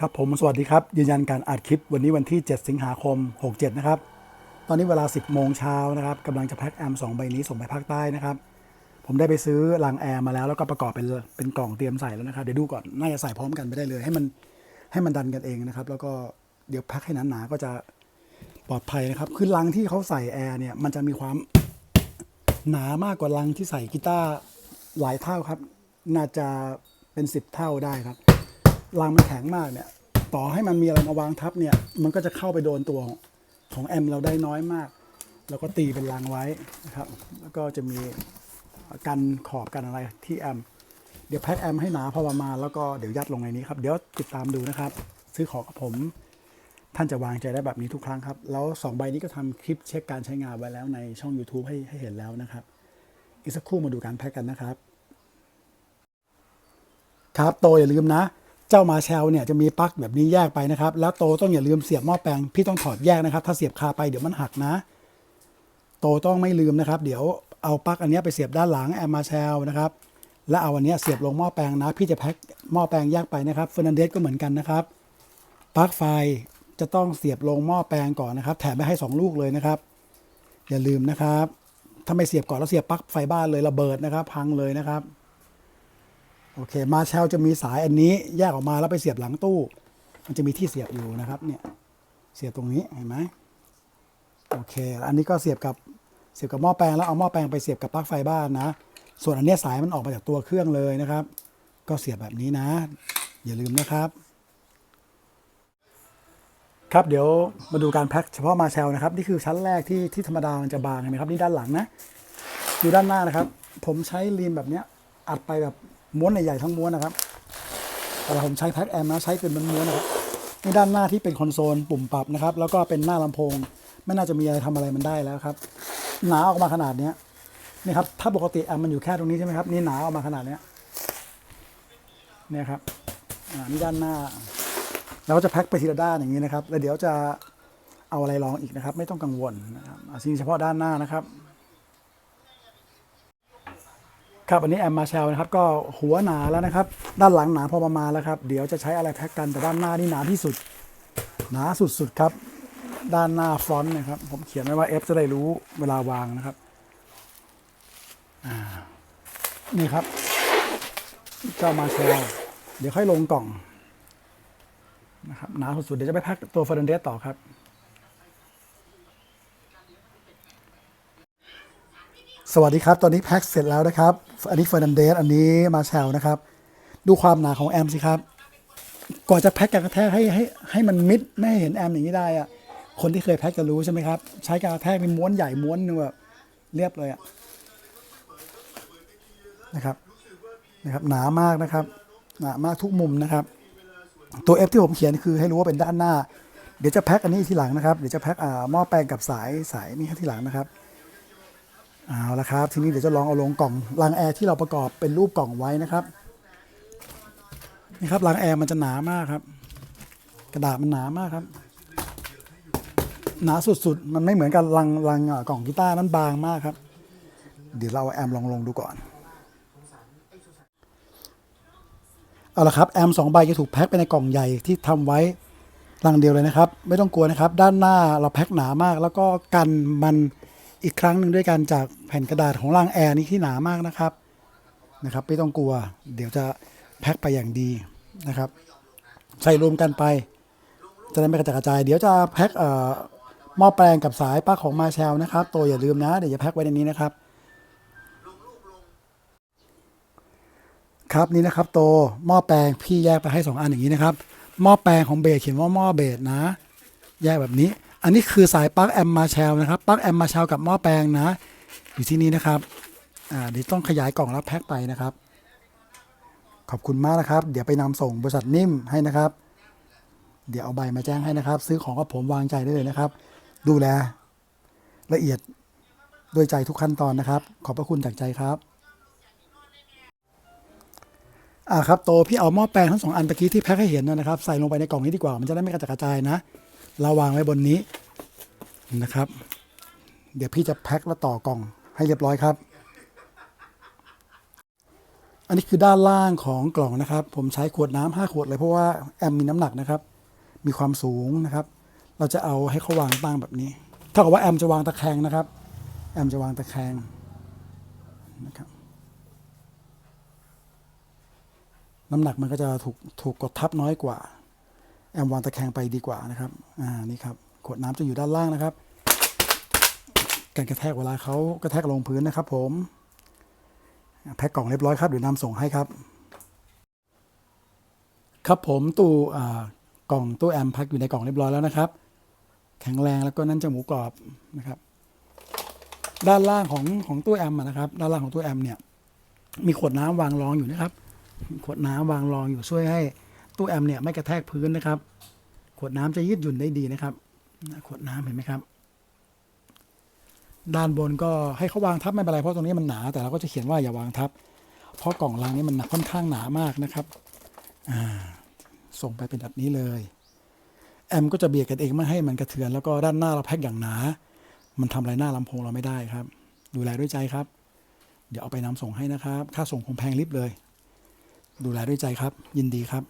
ครับผมสวัสดีครับ ยืนยันการอัดคลิปวันนี้วันที่ 7 สิงหาคม 67 นะครับ ตอนนี้เวลา 10 โมงเช้านะครับกำลังจะแพ็คแอม2ใบนี้ส่งไปภาคใต้นะครับ ผมได้ไปซื้อรังแอร์มาแล้วแล้วก็ประกอบเป็นเป็นกล่องเตรียมใส่แล้วนะครับ เดี๋ยวดูก่อน น่าจะใส่พร้อมกันไปได้เลย ให้มันให้มันดันกันเองนะครับ แล้วก็เดี๋ยวแพ็คให้หนาๆก็จะปลอดภัยนะครับ คือรังที่เขาใส่แอร์เนี่ยมันจะมีความหนามากกว่ารังที่ใส่กีตาร์หลายเท่าครับ น่าจะเป็น 10 เท่าได้ครับ รังมันแข็งมากเนี่ย ต่อให้มันมีอะไรมาวางทับเนี่ย มันก็จะเข้าไปโดนตัวของแอมเราได้น้อยมาก แล้วก็ตีเป็นรังไว้นะครับ แล้วก็จะมีกันขอบกันอะไรที่แอม เดี๋ยวแพ็คแอมให้หนาพอประมาณแล้วก็เดี๋ยวยัดลงในนี้ครับ เดี๋ยวติดตามดูนะครับ ซื้อของกับผม ท่านจะวางใจได้แบบนี้ทุกครั้งครับ แล้วสองใบนี้ก็ทำคลิปเช็คการใช้งานไว้แล้วในช่อง YouTube ให้ให้เห็นแล้วนะครับ อีกสักครู่มาดูการแพ็คกันนะครับ ครับโตอย่าลืมนะ เจ้ามาแชลเนี่ยจะมีปลั๊กแบบนี้แยกไปนะครับ แล้วโตต้องอย่าลืมเสียบหม้อแปลงพี่ต้องถอดแยกนะครับ ถ้าเสียบคาไปเดี๋ยวมันหักนะ โตต้องไม่ลืมนะครับ เดี๋ยวเอาปลั๊กอันนี้ไปเสียบด้านหลังแอมมาแชลนะครับแล้วเอาอันนี้เสียบลงหม้อแปลงนะ พี่จะแพ็คหม้อแปลงแยกไปนะครับเฟอร์นันเดสก็เหมือนกันนะครับปลั๊กไฟจะต้องเสียบลงหม้อแปลงก่อนนะครับ แถมไปให้สองลูกเลยนะครับ อย่าลืมนะครับ ถ้าไม่เสียบก่อนแล้วเสียบปลั๊กไฟบ้านเลยระเบิดนะครับ พังเลยนะครับ โอเค มาแชลจะมีสายอันนี้แยกออกมาแล้วไปเสียบหลังตู้ มันจะมีที่เสียบอยู่นะครับ เนี่ย เสียบตรงนี้เห็นไหมโอเค อันนี้ก็เสียบกับเสียบกับหม้อแปลงแล้วเอาหม้อแปลงไปเสียบกับปลั๊กไฟบ้านนะ ส่วนอันเนี้ยสายมันออกมาจากตัวเครื่องเลยนะครับ ก็เสียบแบบนี้นะ อย่าลืมนะครับ ครับเดี๋ยวมาดูการแพ็คเฉพาะมาแชลนะครับ นี่คือชั้นแรกที่ที่ธรรมดามันจะบางเห็นไหมครับนี่ด้านหลังนะ ดูด้านหน้านะครับ ผมใช้ลีนแบบเนี้ยอัดไปแบบ ม้วนใหญ่ๆทั้งม้วนนะครับแต่ผมใช้แพ็คแอมนะใช้เป็นม้วนๆนะครับนี่ด้านหน้าที่เป็นคอนโซลปุ่มปรับนะครับ แล้วก็เป็นหน้าลำโพง ไม่น่าจะมีอะไรทำอะไรมันได้แล้วครับ หนาออกมาขนาดเนี้ยนี่ครับถ้าปกติแอมมันอยู่แค่ตรงนี้ใช่ไหมครับนี่หนาออกมาขนาดเนี้ยเนี่ยครับอ่านี่ด้านหน้าเราก็จะแพ็คไปทีละด้านอย่างนี้นะครับ แล้วเดี๋ยวจะเอาอะไรลองอีกนะครับ ไม่ต้องกังวลนะครับเอาสิ่งเฉพาะด้านหน้านะครับ ครับอันนี้แอมมาแชลนะครับก็หัวหนาแล้วนะครับ ด้านหลังหนาพอประมาณแล้วครับ เดี๋ยวจะใช้อะไรแพ็คกันแต่ด้านหน้านี่หนาที่สุด หนาสุดๆครับ ด้านหน้าฟอนต์นะครับ ผมเขียนไว้ว่า F จะได้รู้เวลาวางนะครับนี่ครับ เจ้ามาแชลเดี๋ยวค่อยลงกล่องนะครับหนาสุดๆเดี๋ยวจะไปแพ็คตัวเฟอร์นันเดสต่อครับ สวัสดีครับ ตอนนี้แพ็คเสร็จแล้วนะครับ อันนี้เฟอร์นันเดส อันนี้มาแชลนะครับ ดูความหนาของแอมสิครับ ก่อนจะแพ็คการกระแทกให้ให้ให้มันมิดไม่ให้เห็นแอมอย่างนี้ได้อะคนที่เคยแพ็คจะรู้ใช่ไหมครับ ใช้การกระแทกเป็นม้วนใหญ่ม้วนนึงแบบเรียบเลยอะนะครับนะครับ หนามากนะครับ หนามากทุกมุมนะครับ ตัว F ที่ผมเขียนคือให้รู้ว่าเป็นด้านหน้า เดี๋ยวจะแพ็คอันนี้ทีหลังนะครับ เดี๋ยวจะแพ็คอ่าหม้อแปลงกับสายสายนี่ทีหลังนะครับ เอาละครับ ทีนี้เดี๋ยวจะลองเอาลงกล่องรางแอร์ที่เราประกอบเป็นรูปกล่องไว้นะครับนี่ครับรางแอร์มันจะหนามากครับ กระดาษมันหนามากครับ หนาสุดๆ มันไม่เหมือนกับรังรังอ่ากล่องกีตาร์นั้นบางมากครับ เดี๋ยวเราเอาแอมลองลงดูก่อนเอาละครับแอมสองใบจะถูกแพ็คไปในกล่องใหญ่ที่ทำไว้รังเดียวเลยนะครับ ไม่ต้องกลัวนะครับ ด้านหน้าเราแพ็คหนามาก แล้วก็กันมัน อีกครั้งหนึ่งด้วยกันจากแผ่นกระดาษของรางแอร์นี่ที่หนามากนะครับนะครับ ไม่ต้องกลัว เดี๋ยวจะแพ็คไปอย่างดีนะครับ ใส่รวมกันไป จะได้ไม่กระจัดกระจาย เดี๋ยวจะแพ็คเอ่อหม้อแปลงกับสายปลั๊กของมาแชลนะครับ ตัวอย่าลืมนะ เดี๋ยวจะแพ็คไว้ในนี้นะครับ ครับนี่นะครับ โตหม้อแปลงพี่แยกไปให้สองอันอย่างนี้นะครับหม้อแปลงของเบสเขียนว่าหม้อเบสนะ แยกแบบนี้ อันนี้คือสายปลั๊กแอมมาแชลนะครับปลั๊กแอมมาแชลกับหม้อแปลงนะอยู่ที่นี่นะครับอ่าเดี๋ยวต้องขยายกล่องแล้วแพ็คไปนะครับ ขอบคุณมากนะครับ เดี๋ยวไปนำส่งบริษัทนิ่มให้นะครับ เดี๋ยวเอาใบมาแจ้งให้นะครับ ซื้อของกับผมวางใจได้เลยนะครับ ดูแล ละเอียดด้วยใจทุกขั้นตอนนะครับ ขอบพระคุณจากใจครับอ่าครับโตพี่เอาหม้อแปลงทั้งสองอันตะกี้ที่แพ็คให้เห็นนะครับ ใส่ลงไปในกล่องนี้ดีกว่า มันจะได้ไม่กระจัดกระจายนะ เราวางไว้บนนี้นะครับ เดี๋ยวพี่จะแพ็คแล้วต่อกล่องให้เรียบร้อยครับ อันนี้คือด้านล่างของกล่องนะครับ ผมใช้ขวดน้ำห้าขวดเลยเพราะว่าแอมมีน้ำหนักนะครับ มีความสูงนะครับ เราจะเอาให้เขาวางตั้งแบบนี้เท่ากับว่าแอมจะวางตะแคงนะครับ แอมจะวางตะแคงนะครับน้ำหนักมันก็จะถูกถูกกดทับน้อยกว่า แอมวางตะแคงไปดีกว่านะครับอ่านี่ครับขวดน้ำจะอยู่ด้านล่างนะครับ การกระแทกเวลาเขากระแทกลงพื้นนะครับ ผมแพ็คกล่องเรียบร้อยครับเดี๋ยวนำส่งให้ครับ ครับผมตู้อ่ากล่องตู้แอมแพ็คอยู่ในกล่องเรียบร้อยแล้วนะครับ แข็งแรงแล้วก็นั่นจะหมูกรอบนะครับ ด้านล่างของของตู้แอมนะครับ ด้านล่างของตู้แอมเนี่ยมีขวดน้ำวางรองอยู่นะครับ ขวดน้ำวางรองอยู่ช่วยให้ ตู้แอมเนี่ยไม่กระแทกพื้นนะครับ ขวดน้ำจะยืดหยุ่นได้ดีนะครับ ขวดน้ำเห็นไหมครับ ด้านบนก็ให้เขาวางทับไม่เป็นไรเพราะตรงนี้มันหนา แต่เราก็จะเขียนว่าอย่าวางทับ เพราะกล่องรางนี้มันหนักค่อนข้างหนามากนะครับอ่าส่งไปเป็นแบบนี้เลย แอมก็จะเบียดกันเองไม่ให้มันกระเทือน แล้วก็ด้านหน้าเราแพ็คอย่างหนา มันทำอะไรหน้าลำโพงเราไม่ได้ครับ ดูแลด้วยใจครับ เดี๋ยวเอาไปนำส่งให้นะครับ ค่าส่งคงแพงลิบเลย ดูแลด้วยใจครับ ยินดีครับ